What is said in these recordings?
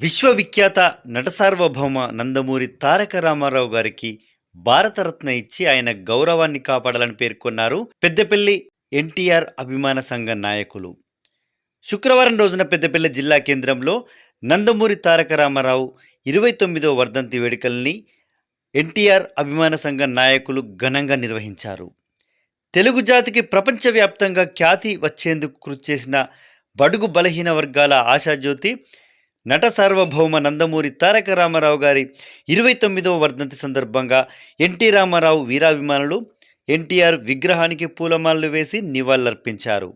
విశ్వవిఖ్యాత నటసార్వభౌమ నందమూరి తారక రామారావు గారికి భారతరత్న ఇచ్చి ఆయన గౌరవాన్ని కాపాడాలని పేర్కొన్నారు పెద్దపల్లి ఎన్టీఆర్ అభిమాన సంఘ నాయకులు. శుక్రవారం రోజున పెద్దపల్లి జిల్లా కేంద్రంలో నందమూరి తారక రామారావు ఇరవై తొమ్మిదో వర్ధంతి వేడుకల్ని ఎన్టీఆర్ అభిమాన సంఘ నాయకులు ఘనంగా నిర్వహించారు. తెలుగు జాతికి ప్రపంచవ్యాప్తంగా ఖ్యాతి వచ్చేందుకు కృషి చేసిన బడుగు బలహీన వర్గాల ఆశాజ్యోతి నట సార్వభౌమ నందమూరి తారక రామారావు గారి ఇరవై తొమ్మిదవ వర్ధంతి సందర్భంగా ఎన్టీ రామారావు వీరాభిమానులు ఎన్టీఆర్ విగ్రహానికి పూలమాలలు వేసి నివాళులర్పించారు.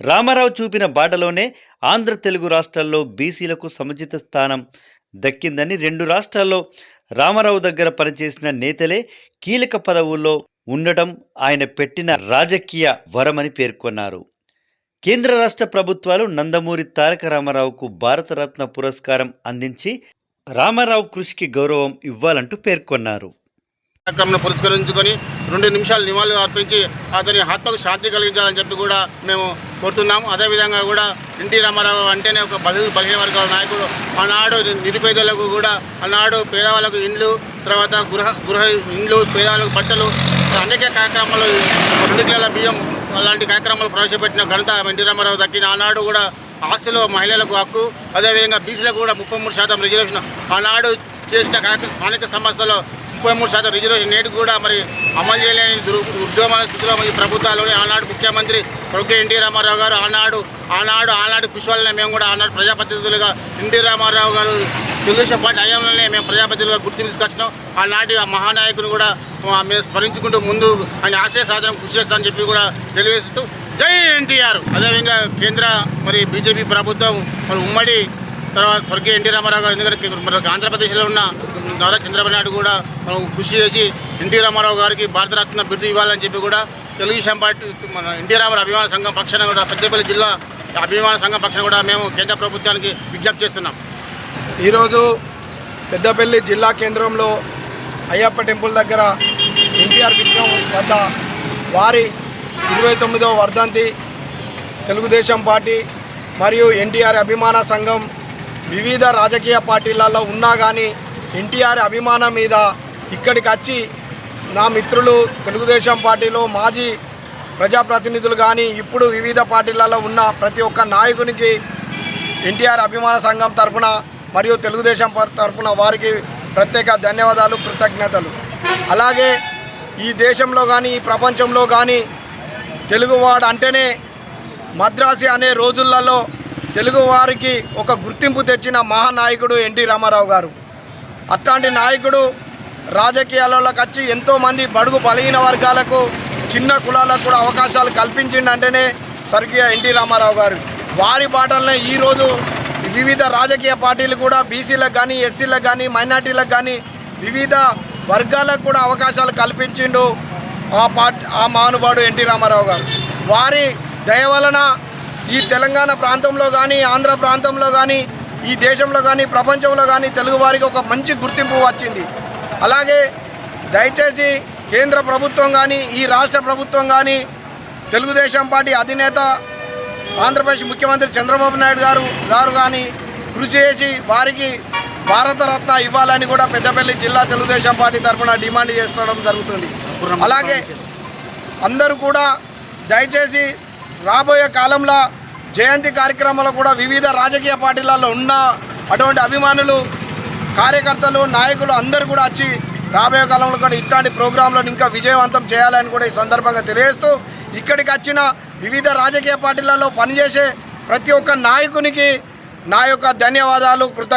రామారావు చూపిన బాటలోనే ఆంధ్ర తెలుగు రాష్ట్రాల్లో బీసీలకు సముచిత స్థానం దక్కిందని రెండు రాష్ట్రాల్లో రామారావు దగ్గర పనిచేసిన నేతలే కీలక పదవుల్లో ఉండటం ఆయన పెట్టిన రాజకీయ వరమని పేర్కొన్నారు. కేంద్ర రాష్ట్ర ప్రభుత్వాలు నందమూరి తారక రామారావుకు భారతరత్న పురస్కారం అందించి రామారావు కృషికి గౌరవం ఇవ్వాలంటూ పేర్కొన్నారు. కార్యక్రమం పురస్కరించుకొని రెండు నిమిషాలు నివాళులు అర్పించి అతని ఆత్మకు శాంతి కలిగించాలని చెప్పి కూడా మేము కోరుతున్నాము. అదేవిధంగా కూడా ఎన్టీ రామారావు అంటేనే ఒక బలి బలహీన వర్గాల నాయకుడు. ఆనాడు నిరుపేదలకు కూడా ఆనాడు పేదవాళ్ళకు ఇండ్లు తర్వాత గృహ గృహ ఇండ్లు పేదవాళ్ళకు బట్టలు అనేక కార్యక్రమాలు రెండు కిలోల బియ్యం అలాంటి కార్యక్రమాలు ప్రవేశపెట్టిన ఘనత ఎన్టీ రామారావు దక్కిన ఆనాడు కూడా ఆస్తిలో మహిళలకు హక్కు అదేవిధంగా బీసీలకు కూడా ముప్పై మూడు శాతం రిజర్వేషన్. ఆనాడు చేసిన స్థానిక సంస్థలో ముప్పై మూడు శాతం రిజర్వేషన్. నేటి కూడా మరి అమలు చేయలేని ఉద్యమాల స్థితిలో మరియు ప్రభుత్వాలు ఆనాడు ముఖ్యమంత్రి స్వర్గీయ ఎన్టీ రామారావు గారు ఆనాడు ఆనాడు ఆనాడు పుష్పాలనే మేము కూడా ఆనాడు ప్రజాప్రతినిధులుగా ఎన్టీ రామారావు గారు తెలుగుదేశం పార్టీ హయాంలోనే మేము ప్రజాప్రతినిధులుగా గుర్తింపు తీసుకొచ్చినాం. ఆనాటి ఆ మహానాయకుని కూడా మేము స్మరించుకుంటూ ముందు ఆయన ఆశయ సాధన కృషి చేస్తామని చెప్పి కూడా తెలియజేస్తూ జై ఎన్టీఆర్. అదేవిధంగా కేంద్ర మరి బీజేపీ ప్రభుత్వం మరి ఉమ్మడి తర్వాత స్వర్గీయ ఎన్టీ రామారావు గారు ఎందుకంటే మన ఆంధ్రప్రదేశ్లో ఉన్న నారా చంద్రబాబు నాయుడు కూడా మనం కృషి చేసి ఎన్టీ రామారావు గారికి భారతరత్న బిరుదు ఇవ్వాలని చెప్పి కూడా తెలుగుదేశం పార్టీ మన ఎన్టీ రామారావు అభిమాన సంఘం పక్షాన కూడా పెద్దపల్లి జిల్లా అభిమాన సంఘం పక్షాన కూడా మేము కేంద్ర ప్రభుత్వానికి విజ్ఞప్తి చేస్తున్నాం. ఈరోజు పెద్దపల్లి జిల్లా కేంద్రంలో అయ్యప్ప టెంపుల్ దగ్గర ఎన్టీఆర్ విగ్రహం వద్ద వారి ఇరవై తొమ్మిదవ వర్ధంతి తెలుగుదేశం పార్టీ మరియు ఎన్టీఆర్ అభిమాన సంఘం వివిధ రాజకీయ పార్టీలలో ఉన్నా కానీ ఎన్టీఆర్ అభిమానం మీద ఇక్కడికి వచ్చి నా మిత్రులు తెలుగుదేశం పార్టీలో మాజీ ప్రజాప్రతినిధులు కానీ ఇప్పుడు వివిధ పార్టీలలో ఉన్న ప్రతి ఒక్క నాయకునికి ఎన్టీఆర్ అభిమాన సంఘం తరపున మరియు తెలుగుదేశం తరఫున వారికి ప్రత్యేక ధన్యవాదాలు కృతజ్ఞతలు. అలాగే ఈ దేశంలో కానీ ఈ ప్రపంచంలో కానీ తెలుగువాడు అంటేనే మద్రాసి అనే రోజులలో తెలుగువారికి ఒక గుర్తింపు తెచ్చిన మహానాయకుడు ఎన్టీ రామారావు గారు. అట్లాంటి నాయకుడు రాజకీయాలలోకి వచ్చి ఎంతోమంది బడుగు బలహీన వర్గాలకు చిన్న కులాలకు కూడా అవకాశాలు కల్పించిండంటేనే స్వర్గీయ ఎన్టీ రామారావు గారు. వారి బాటలనే ఈరోజు వివిధ రాజకీయ పార్టీలు కూడా బీసీలకు కానీ ఎస్సీలకు కానీ మైనార్టీలకు కానీ వివిధ వర్గాలకు కూడా అవకాశాలు కల్పించిండు ఆ పార్టీ ఆ మహానుభావుడు ఎన్టీ రామారావు గారు. వారి దయ వలన ఈ తెలంగాణ ప్రాంతంలో కానీ ఆంధ్ర ప్రాంతంలో కానీ ఈ దేశంలో కానీ ప్రపంచంలో కానీ తెలుగు వారికి ఒక మంచి గుర్తింపు వచ్చింది. అలాగే దయచేసి కేంద్ర ప్రభుత్వం కానీ ఈ రాష్ట్ర ప్రభుత్వం కానీ తెలుగుదేశం పార్టీ అధినేత ఆంధ్రప్రదేశ్ ముఖ్యమంత్రి చంద్రబాబు నాయుడు గారు గారు కానీ కృషి చేసి వారికి భారతరత్న ఇవ్వాలని కూడా పెద్దపల్లి జిల్లా తెలుగుదేశం పార్టీ తరఫున డిమాండ్ చేసుకోవడం జరుగుతుంది. అలాగే అందరూ కూడా దయచేసి రాబోయే కాలంలో జయంతి కార్యక్రమాలు కూడా వివిధ రాజకీయ పార్టీలలో ఉన్న అటువంటి అభిమానులు కార్యకర్తలు నాయకులు అందరూ కూడా వచ్చి రాబోయే కాలంలో కూడా ఇట్లాంటి ప్రోగ్రాంలను ఇంకా విజయవంతం చేయాలని కూడా ఈ సందర్భంగా తెలియజేస్తూ ఇక్కడికి వచ్చిన వివిధ రాజకీయ పార్టీలలో పనిచేసే ప్రతి ఒక్క నాయకునికి నా యొక్క ధన్యవాదాలు కృత